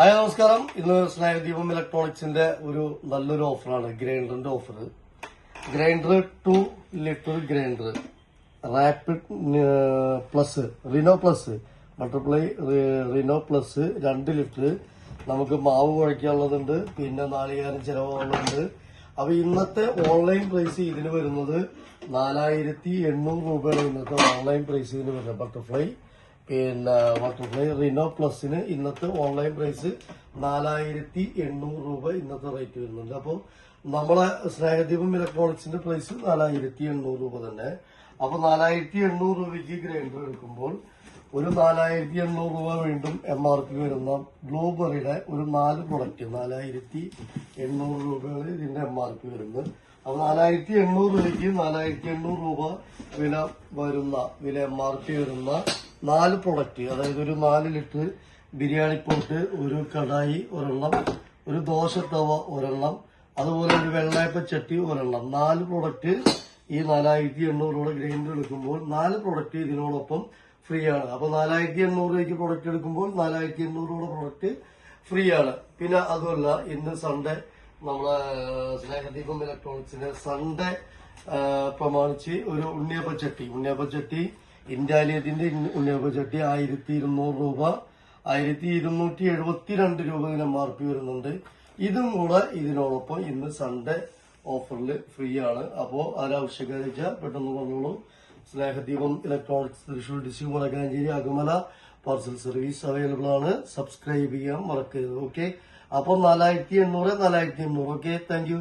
Hi നമസ്കാരം. ഇന്ന് സ്നേഹദീപം ഇലക്ട്രോണിക്സിന്റെ ഒരു നല്ലൊരു ഓഫറാണ് ഗ്രൈൻഡറിന്റെ offer grinder two litre grinder rapid plus rhino plus. Butterfly rhino plus രണ്ട് ലിറ്റർ. നമുക്ക് മാവ് കുഴയ്ക്കാനുള്ളതുണ്ട് പിന്നെ നാളികേരം ചിലവുകളുണ്ട് അപ്പൊ ഇന്നത്തെ ഓൺലൈൻ പ്രൈസ് ഇതിന് വരുന്നത് നാലായിരത്തി എണ്ണൂറ് രൂപയാണ് ഇന്നത്തെ ഓൺലൈൻ പ്രൈസ് ഇതിന് വരുന്നത് ബട്ടർഫ്ലൈ. പിന്നെ ബട്ടർഫ്ലൈ റിനോ പ്ലസിന് ഇന്നത്തെ ഓൺലൈൻ പ്രൈസ് നാലായിരത്തി എണ്ണൂറ് രൂപ ഇന്നത്തെ റേറ്റ് വരുന്നുണ്ട്. അപ്പോൾ നമ്മളെ സ്നേഹദീപം ഇലക്ട്രോണിക്സിന്റെ പ്രൈസ് നാലായിരത്തി എണ്ണൂറ് രൂപ തന്നെ. അപ്പൊ നാലായിരത്തി എണ്ണൂറ് രൂപയ്ക്ക് ഗ്രൈൻഡർ എടുക്കുമ്പോൾ ഒരു നാലായിരത്തി എണ്ണൂറ് രൂപ വീണ്ടും എം ആർ പി വരുന്ന ബ്ലൂബെറിയുടെ ഒരു നാല് പ്രൊഡക്റ്റ് നാലായിരത്തി എണ്ണൂറ് രൂപയാണ് ഇതിന്റെ എം ആർ പി വരുന്നത് അപ്പൊ നാലായിരത്തി എണ്ണൂറ് രൂപയ്ക്ക് നാലായിരത്തി എണ്ണൂറ് രൂപ വില വരുന്ന വില എം ആർ പി വരുന്ന നാല് പ്രൊഡക്റ്റ് അതായത് ഒരു നാല് ലിറ്റർ ബിരിയാണി പോട്ട് ഒരു കടായി ഒരെണ്ണം ഒരു ദോശ തവ ഒരെണ്ണം അതുപോലെ ഒരു വെള്ളയപ്പ ചട്ടി ഒരെണ്ണം. നാല് പ്രൊഡക്റ്റ് ഈ നാലായിരത്തി എണ്ണൂറ് രൂപ ഗ്രൈൻഡർ എടുക്കുമ്പോൾ നാല് പ്രൊഡക്റ്റ് ഇതിനോടൊപ്പം ഫ്രീ ആണ്. അപ്പൊ നാലായിരത്തി എണ്ണൂറ് രൂപയ്ക്ക് പ്രൊഡക്റ്റ് എടുക്കുമ്പോൾ നാലായിരത്തി എണ്ണൂറ് രൂപ പ്രൊഡക്റ്റ് ഫ്രീ ആണ്. പിന്നെ അതുമല്ല ഇന്ന് സൺഡേ നമ്മളെ സ്നേഹദീപം ഇലക്ട്രോണിക്സിന്റെ സൺഡേ പ്രമാണിച്ച് ഒരു ഉണ്ണിയപ്പ ചട്ടി. ചട്ടി ഇന്ത്യാലിയത്തിന്റെ ചട്ടി ആയിരത്തി ഇരുന്നൂറ് രൂപ. ആയിരത്തി ഇരുന്നൂറ്റി എഴുപത്തിരണ്ട് രൂപ ഇതിന് എം വരുന്നുണ്ട്. ഇതും കൂടെ ഇതിനോടൊപ്പം ഇന്ന് സൺഡേ ഓഫറിൽ ഫ്രീ ആണ്. അപ്പോൾ ആരാവശ്യക്കാരെ വെച്ചാൽ പെട്ടെന്ന് പറഞ്ഞോളൂ. Snehadeepam electronics Thrissur district Vadakkanchery Akamala parcel service available ആണ്. സബ്സ്ക്രൈബ് ചെയ്യാൻ മറക്കരുത് ഓക്കെ അപ്പോൾ നാലായിരത്തി എണ്ണൂറ് നാലായിരത്തി എണ്ണൂറ് ഓക്കെ താങ്ക്